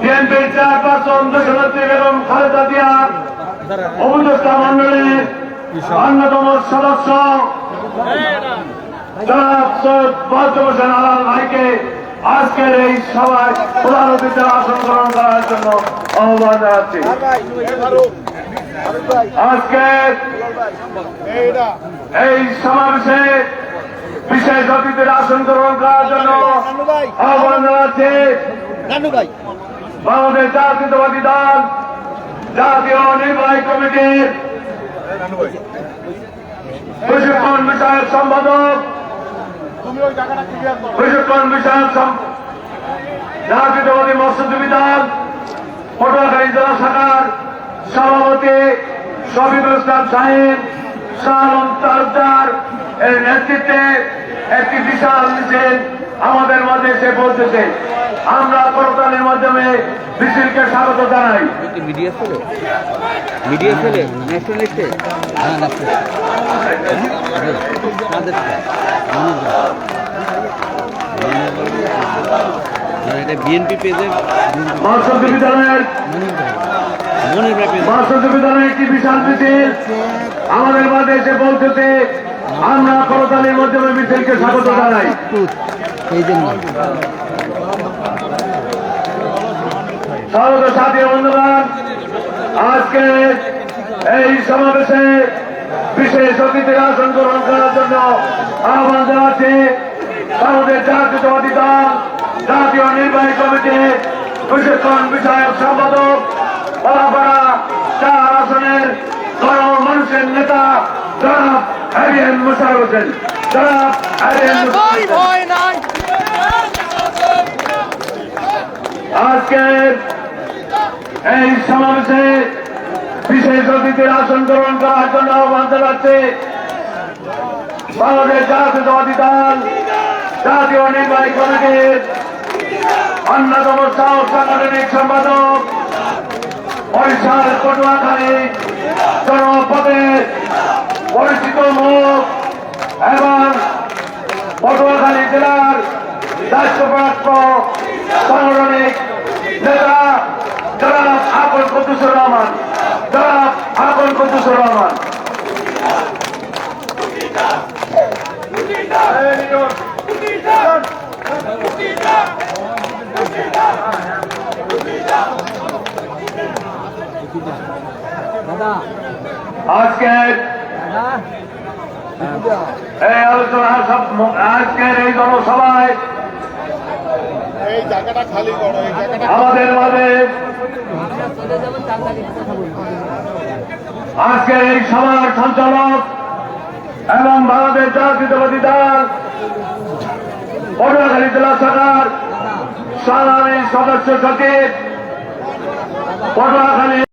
বিএনপির চেয়ারপারসন দেশনেত্রী বেগম খালেদা জিয়া, উপদেষ্টা মন্ডলীর অন্যতম সদস্য আজকের এই সভায় প্রধান অতিথি আসন গ্রহণ করার জন্য আহ্বান জানাচ্ছি। আজকে এই সমাবেশে বিশেষ অতিথির আসন গ্রহণ করার জন্য আহ্বান জানাচ্ছি। বাংলাদেশ জাতীয়তাবাদী দল জাতীয় নির্বাহী কমিটির প্রশিক্ষণ বিষয়ক সম্পাদক প্রশিক্ষণ বিষয়ক জাতীয়তাবাদী মৎস্যজীবী দল পটুয়াখালী জেলা শাখার সভাপতি শফিকুল ইসলাম সাহেব শাহরুম তালুকদার এর নেতৃত্বে একটি বিশাল মিছিল আমাদের মাঝে এসে পৌঁছেছে। আমরা করতালির মাধ্যমে মিছিলকে স্বাগত জানাই। মিডিয়া ছেলে? মিডিয়া ছেলে? এটা বিএনপি পেজের একটি বিশাল মিছিল আমাদের মাঝে এসে পৌঁছেছে। আমরা করতালির মাধ্যমে মিছিলকে স্বাগত জানাই। স্বাগত সাথী বন্ধুগণ, আজকে এই সমাবেশে বিশেষ অতিথির আসন করার জন্য আহ্বান জানাচ্ছি। আমাদের জাতীয়তাবাদী দল জাতীয় নির্বাহী কমিটি প্রশিক্ষণ বিষয়ক সম্পাদক পাড়াপাড়া চার আসনের মানুষের নেতা জনাব হ্যারিয়ান মুশার হোসেন জনাব হ্যারিয়ান আজকের এই সমাবেশে বিশেষ অতিথির আসন গ্রহণ করার জন্য আহ্বান জানাচ্ছে বাংলাদেশ জাতীয়তাবাদী দল জাতীয় নির্বাহী কমিটির অন্যতম সাহস সাংগঠনিক সম্পাদক বরিশাল পটুয়াখালী জনপদে পরিচিত মুখ এবং পটুয়াখালী জেলার দায়িত্বপ্রাপ্ত সাংগঠনিক নেতা জনাব আপন কুদ্দুসুর রহমান রহমান দাদা এই আলোচনা আজকের এই জনসভায় আমাদের মাঝে আজকের এই সভার সঞ্চালক এবং বাংলাদেশ জাতীয়তাবাদী দল পটুয়াখালী জেলা শাখার সাধারণ সদস্য সচিব পটুয়াখালী